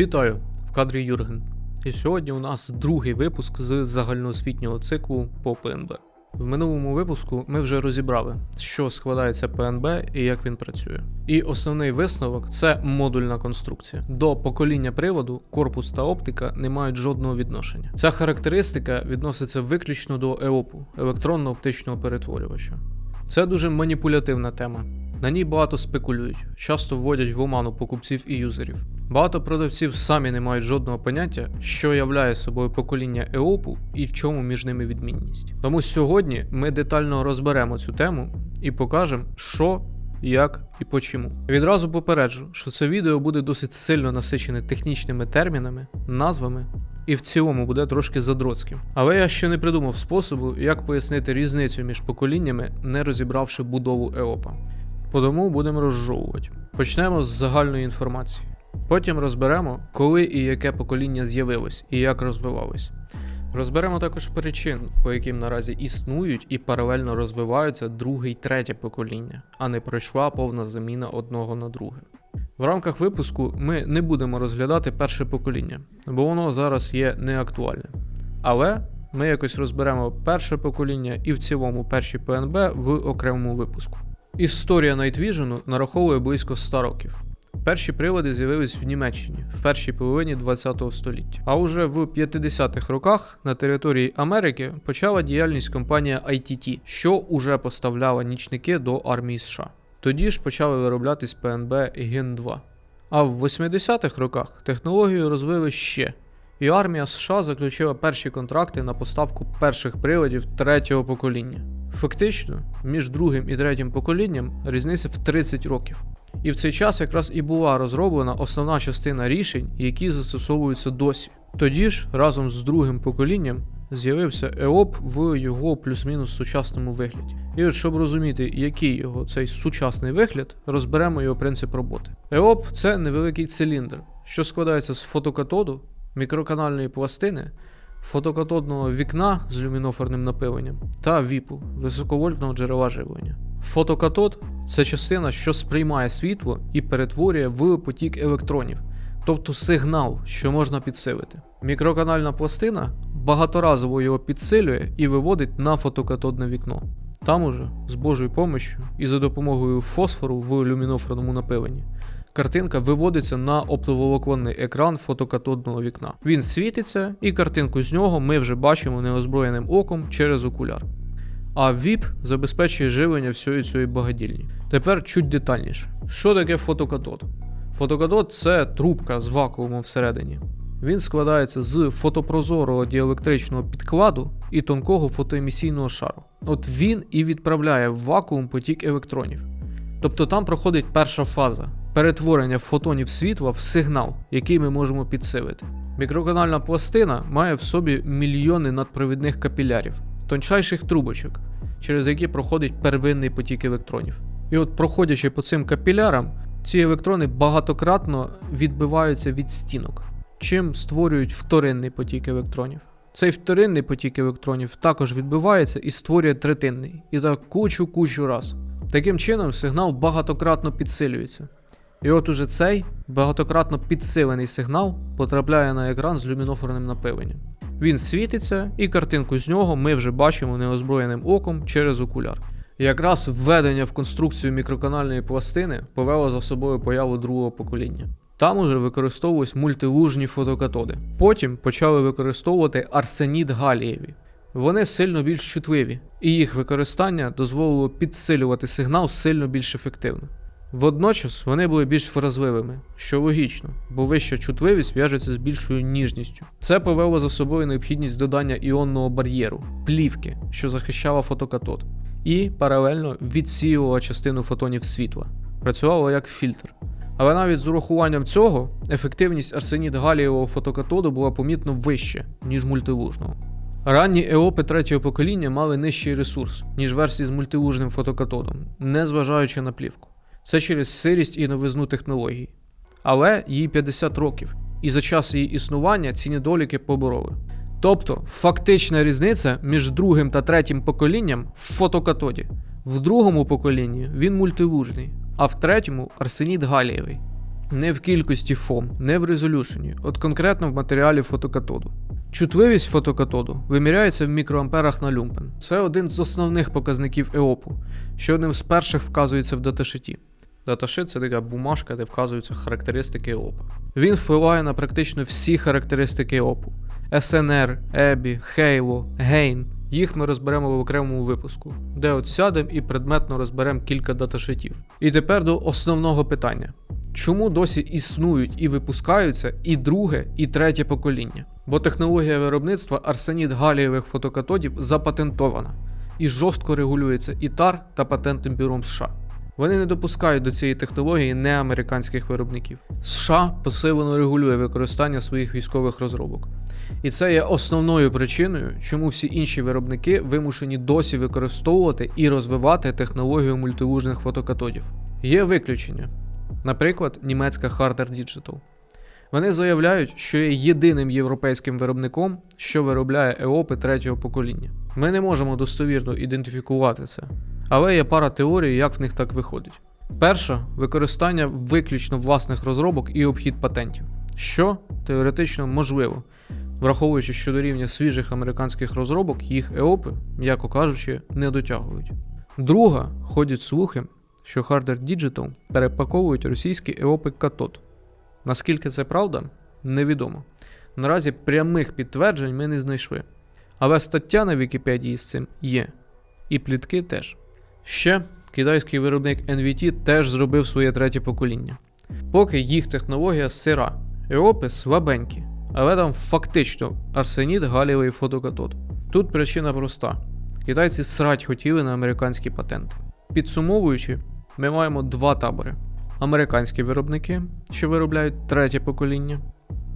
Вітаю! В кадрі Юрген. І сьогодні у нас другий випуск з загальноосвітнього циклу по ПНБ. В минулому випуску ми вже розібрали, що складається ПНБ і як він працює. І основний висновок це модульна конструкція. До покоління приводу корпус та оптика не мають жодного відношення. Ця характеристика відноситься виключно до ЕОПу електронно-оптичного перетворювача. Це дуже маніпулятивна тема. На ній багато спекулюють, часто вводять в оману покупців і юзерів. Багато продавців самі не мають жодного поняття, що являє собою покоління ЕОПу і в чому між ними відмінність. Тому сьогодні ми детально розберемо цю тему і покажемо, що, як і почому. Відразу попереджу, що це відео буде досить сильно насичене технічними термінами, назвами і в цілому буде трошки задроцьким. Але я ще не придумав способу, як пояснити різницю між поколіннями, не розібравши будову ЕОПа. Тому будемо розжовувати. Почнемо з загальної інформації. Потім розберемо, коли і яке покоління з'явилось і як розвивалось. Розберемо також причин, по яким наразі існують і паралельно розвиваються друге й третє покоління, а не пройшла повна заміна одного на друге. В рамках випуску ми не будемо розглядати перше покоління, бо воно зараз є неактуальним. Але ми якось розберемо перше покоління і в цілому перші ПНБ в окремому випуску. Історія Vision нараховує близько 100 років. Перші прилади з'явились в Німеччині в першій половині ХХ століття. А уже в 50-х роках на території Америки почала діяльність компанія ITT, що уже поставляла нічники до армії США. Тоді ж почали вироблятись ПНБ Ген 2. А в 80-х роках технологію розвили ще, і армія США заключила перші контракти на поставку перших приладів третього покоління. Фактично, між другим і третім поколінням різниця в 30 років. І в цей час якраз і була розроблена основна частина рішень, які застосовуються досі. Тоді ж, разом з другим поколінням, з'явився ЕОП в його плюс-мінус сучасному вигляді. І от щоб розуміти, який його цей сучасний вигляд, розберемо його принцип роботи. ЕОП це невеликий циліндр, що складається з фотокатоду, мікроканальної пластини, фотокатодного вікна з люмінофорним напиленням та віпу високовольтного джерела живлення. Фотокатод це частина, що сприймає світло і перетворює в потік електронів, тобто сигнал, що можна підсилити. Мікроканальна пластина багаторазово його підсилює і виводить на фотокатодне вікно. Там уже, з Божою помощю і за допомогою фосфору в люмінофорному напиленні, картинка виводиться на оптоволоконний екран фотокатодного вікна. Він світиться, і картинку з нього ми вже бачимо неозброєним оком через окуляр. А VIP забезпечує живлення всієї цієї багадільні. Тепер чуть детальніше. Що таке фотокатод? Фотокатод це трубка з вакуумом всередині. Він складається з фотопрозорого діелектричного підкладу і тонкого фотоемісійного шару. От він і відправляє в вакуум потік електронів. Тобто там проходить перша фаза перетворення фотонів світла в сигнал, який ми можемо підсилити. Мікроканальна пластина має в собі мільйони надпровідних капілярів, тончайших трубочок, через які проходить первинний потік електронів. І от, проходячи по цим капілярам, ці електрони багатократно відбиваються від стінок, чим створюють вторинний потік електронів. Цей вторинний потік електронів також відбивається і створює третинний, і так кучу-кучу раз. Таким чином, сигнал багатократно підсилюється. І от уже цей багатократно підсилений сигнал потрапляє на екран з люмінофорним напиленням. Він світиться, і картинку з нього ми вже бачимо неозброєним оком через окуляр. Якраз введення в конструкцію мікроканальної пластини повело за собою появу другого покоління. Там уже використовувались мультилужні фотокатоди. Потім почали використовувати арсеніт галієві. Вони сильно більш чутливі, і їх використання дозволило підсилювати сигнал сильно більш ефективно. Водночас вони були більш вразливими, що логічно, бо вища чутливість в'яжеться з більшою ніжністю. Це повело за собою необхідність додання іонного бар'єру, плівки, що захищала фотокатод, і паралельно відсіювала частину фотонів світла, працювало як фільтр. Але навіть з урахуванням цього ефективність арсеніт галієвого фотокатоду була помітно вища, ніж мультилужного. Ранні еопи третього покоління мали нижчий ресурс, ніж версії з мультилужним фотокатодом, незважаючи на плівку. Це через сирість і новизну технологій. Але їй 50 років, і за час її існування ці недоліки побороли. Тобто, фактична різниця між другим та третім поколінням в фотокатоді. В другому поколінні він мультилужний, а в третьому арсеніт галієвий. Не в кількості фом, не в резолюшені, от конкретно в матеріалі фотокатоду. Чутливість фотокатоду виміряється в мікроамперах на люмпен. Це один з основних показників ЕОПу, що одним з перших вказується в даташиті. Даташит це така бумажка, де вказуються характеристики ЕОПа. Він впливає на практично всі характеристики ЕОПу: SNR, EBI, Halo, Gain. Їх ми розберемо в окремому випуску, де от сядемо і предметно розберемо кілька даташитів. І тепер до основного питання: чому досі існують і випускаються і друге, і третє покоління? Бо технологія виробництва арсеніт галієвих фотокатодів запатентована і жорстко регулюється ІТАР та патентним бюром США. Вони не допускають до цієї технології неамериканських виробників. США посилено регулює використання своїх військових розробок. І це є основною причиною, чому всі інші виробники вимушені досі використовувати і розвивати технологію мультивужних фотокатодів. Є виключення, наприклад, німецька Harder Digital. Вони заявляють, що є єдиним європейським виробником, що виробляє ЕОПи третього покоління. Ми не можемо достовірно ідентифікувати це, але є пара теорій, як в них так виходить. Перша використання виключно власних розробок і обхід патентів, що теоретично можливо, враховуючи, що до рівня свіжих американських розробок їх ЕОПи, м'яко кажучи, не дотягують. Друга ходять слухи, що Harder Digital перепаковують російські ЕОПи катод. Наскільки це правда, невідомо. Наразі прямих підтверджень ми не знайшли. Але стаття на Вікіпедії з цим є. І плітки теж. Ще китайський виробник NVT теж зробив своє третє покоління. Поки їх технологія сира, ЕОПи слабенькі, але там фактично арсеніт галієвий фотокатод. Тут причина проста: китайці срать хотіли на американські патенти. Підсумовуючи, ми маємо два табори: американські виробники, що виробляють третє покоління,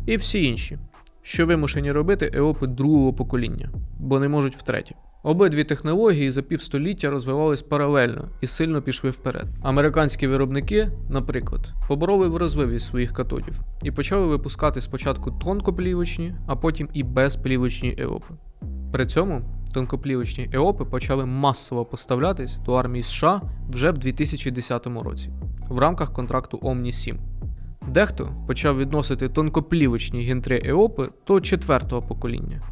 і всі інші, що вимушені робити ЕОПи другого покоління, бо не можуть втретє. Обидві технології за півстоліття розвивались паралельно і сильно пішли вперед. Американські виробники, наприклад, побороли вразливість своїх катодів і почали випускати спочатку тонкоплівочні, а потім і безплівочні ЕОПи. При цьому тонкоплівочні ЕОПи почали масово поставлятись до армії США вже в 2010 році в рамках контракту Omni 7. Дехто почав відносити тонкоплівочні гентри ЕОПи до четвертого покоління.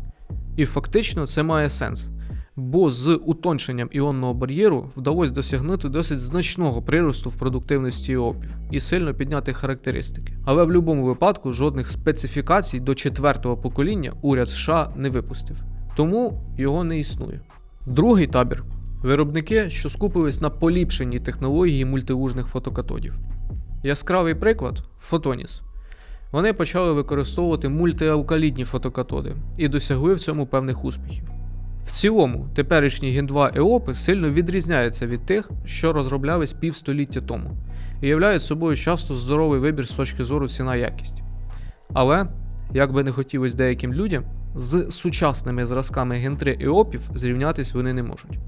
І фактично це має сенс, бо з утонченням іонного бар'єру вдалося досягнути досить значного приросту в продуктивності ЕОПів і сильно підняти характеристики. Але в будь-якому випадку жодних специфікацій до четвертого покоління уряд США не випустив, тому його не існує. Другий табір виробники, що скупились на поліпшенні технології мультиужних фотокатодів. Яскравий приклад Photonis. Вони почали використовувати мультиалкалідні фотокатоди і досягли в цьому певних успіхів. В цілому, теперішні Gen 2 EOPи сильно відрізняються від тих, що розроблялись півстоліття тому, і являють собою часто здоровий вибір з точки зору ціна якість. Але, як би не хотілося деяким людям, з сучасними зразками Gen 3 EOPів зрівнятись вони не можуть.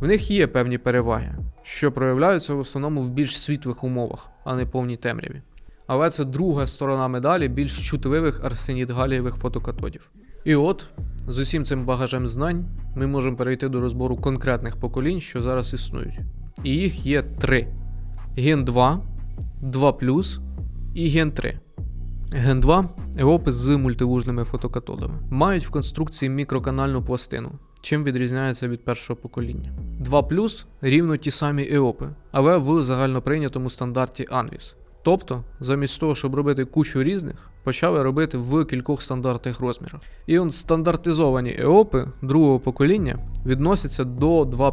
В них є певні переваги, що проявляються в основному в більш світлих умовах, а не повній темряві. Але це друга сторона медалі більш чутливих арсеніт галієвих фотокатодів. І от, з усім цим багажем знань, ми можемо перейти до розбору конкретних поколінь, що зараз існують. І їх є три: Ген 2, 2 і Ген 3. Ген 2 ЕОПи з мультивужними фотокатодами мають в конструкції мікроканальну пластину, чим відрізняється від першого покоління. 2 рівно ті самі ЕОПи, але в загальноприйнятому стандарті Anvis. Тобто, замість того, щоб робити кучу різних, почали робити в кількох стандартних розмірах. І он стандартизовані ЕОПи другого покоління відносяться до 2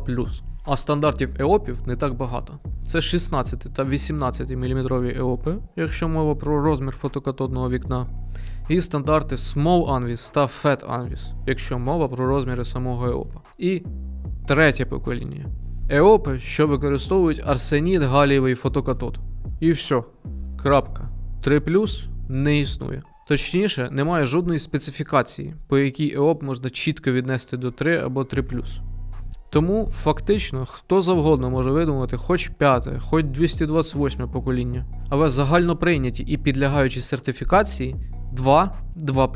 а стандартів ЕОПів не так багато. Це 16 та 18 мм ЕОПи, якщо мова про розмір фотокатодного вікна, і стандарти Small Anvis та Fat Anvis, якщо мова про розміри самого ЕОПа. І третє покоління. ЕОПи, що використовують арсеніт галієвий фотокатод. І все. Крапка. 3 не існує. Точніше, немає жодної специфікації, по якій ЕОП можна чітко віднести до 3 або 3 Тому фактично хто завгодно може видумати хоч п'яте, хоч 228 покоління, але загально прийняті і підлягаючі сертифікації 2, 2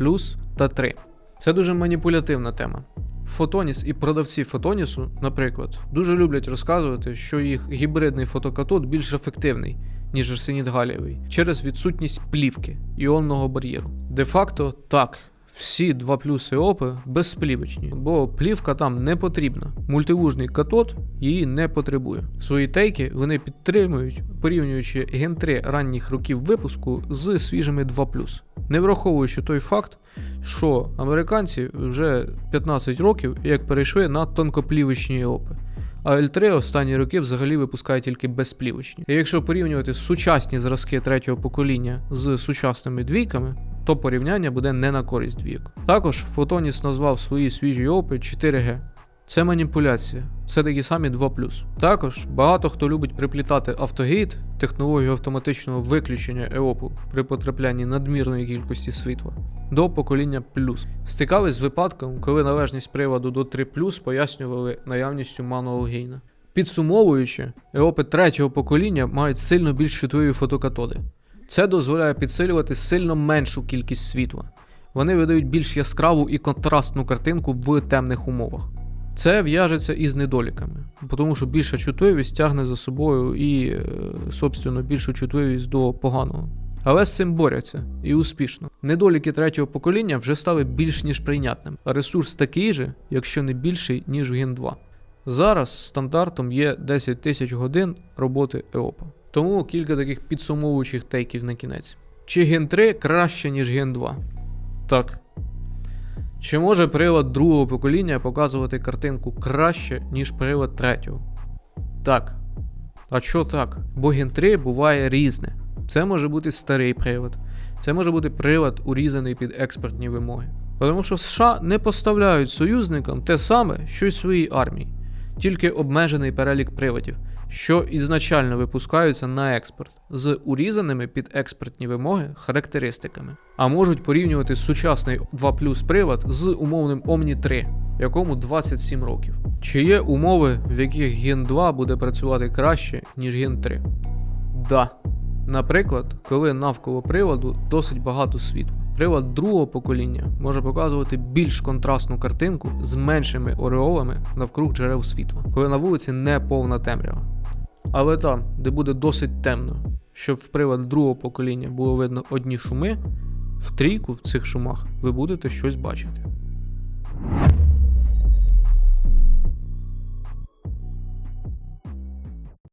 та 3. Це дуже маніпулятивна тема. Фотоніс і продавці Фотонісу, наприклад, дуже люблять розказувати, що їх гібридний фотокатод більш ефективний, ніж арсеніт галієвий, через відсутність плівки іонного бар'єру. Де-факто так. Всі 2 плюси ОПи безплівочні, бо плівка там не потрібна. Мультивужний катод її не потребує. Свої тейки вони підтримують, порівнюючи ген 3 ранніх років випуску з свіжими 2 не враховуючи той факт, що американці вже 15 років як перейшли на тонкоплівочні ОПи. А L3 останні роки взагалі випускає тільки безплівочні. І якщо порівнювати сучасні зразки третього покоління з сучасними двійками, то порівняння буде не на користь двійок. Також Фотоніс назвав свої свіжі опи 4G. Це маніпуляція, це такі самі 2 Також багато хто любить приплітати автогейт, технологію автоматичного виключення еопу при потраплянні надмірної кількості світла до покоління плюс. Стикались з випадком, коли належність приводу до 3 пояснювали наявністю мануал гейна. Підсумовуючи, еопи третього покоління мають сильно більш чутливі фотокатоди. Це дозволяє підсилювати сильно меншу кількість світла. Вони видають більш яскраву і контрастну картинку в темних умовах. Це в'яжеться із недоліками, тому що більша чутливість тягне за собою і, е, собственно, більшу чутливість до поганого. Але з цим борються і успішно. Недоліки третього покоління вже стали більш ніж прийнятним, ресурс такий же, якщо не більший, ніж в Gen 2. Зараз стандартом є 10 тисяч годин роботи EOPA. Тому кілька таких підсумовуючих тейків на кінець. Чи Gen 3 краще, ніж Gen 2? Так. Чи може привод другого покоління показувати картинку краще, ніж прилад третього? Так. А що так? Бо Gen 3 буває різне. Це може бути старий привод, це може бути прилад, урізаний під експортні вимоги. Тому що США не поставляють союзникам те саме, що й своїй армії, тільки обмежений перелік приладів що ізначально випускаються на експорт з урізаними під експортні вимоги характеристиками, а можуть порівнювати сучасний 2 привод з умовним Omni 3, якому 27 років. Чи є умови, в яких Gen 2 буде працювати краще, ніж Gen 3? Да. Наприклад, коли навколо приводу досить багато світла. Прилад другого покоління може показувати більш контрастну картинку з меншими ореолами навкруг джерел світла, коли на вулиці не повна темрява. Але там, де буде досить темно, щоб в привод другого покоління було видно одні шуми, в трійку в цих шумах ви будете щось бачити.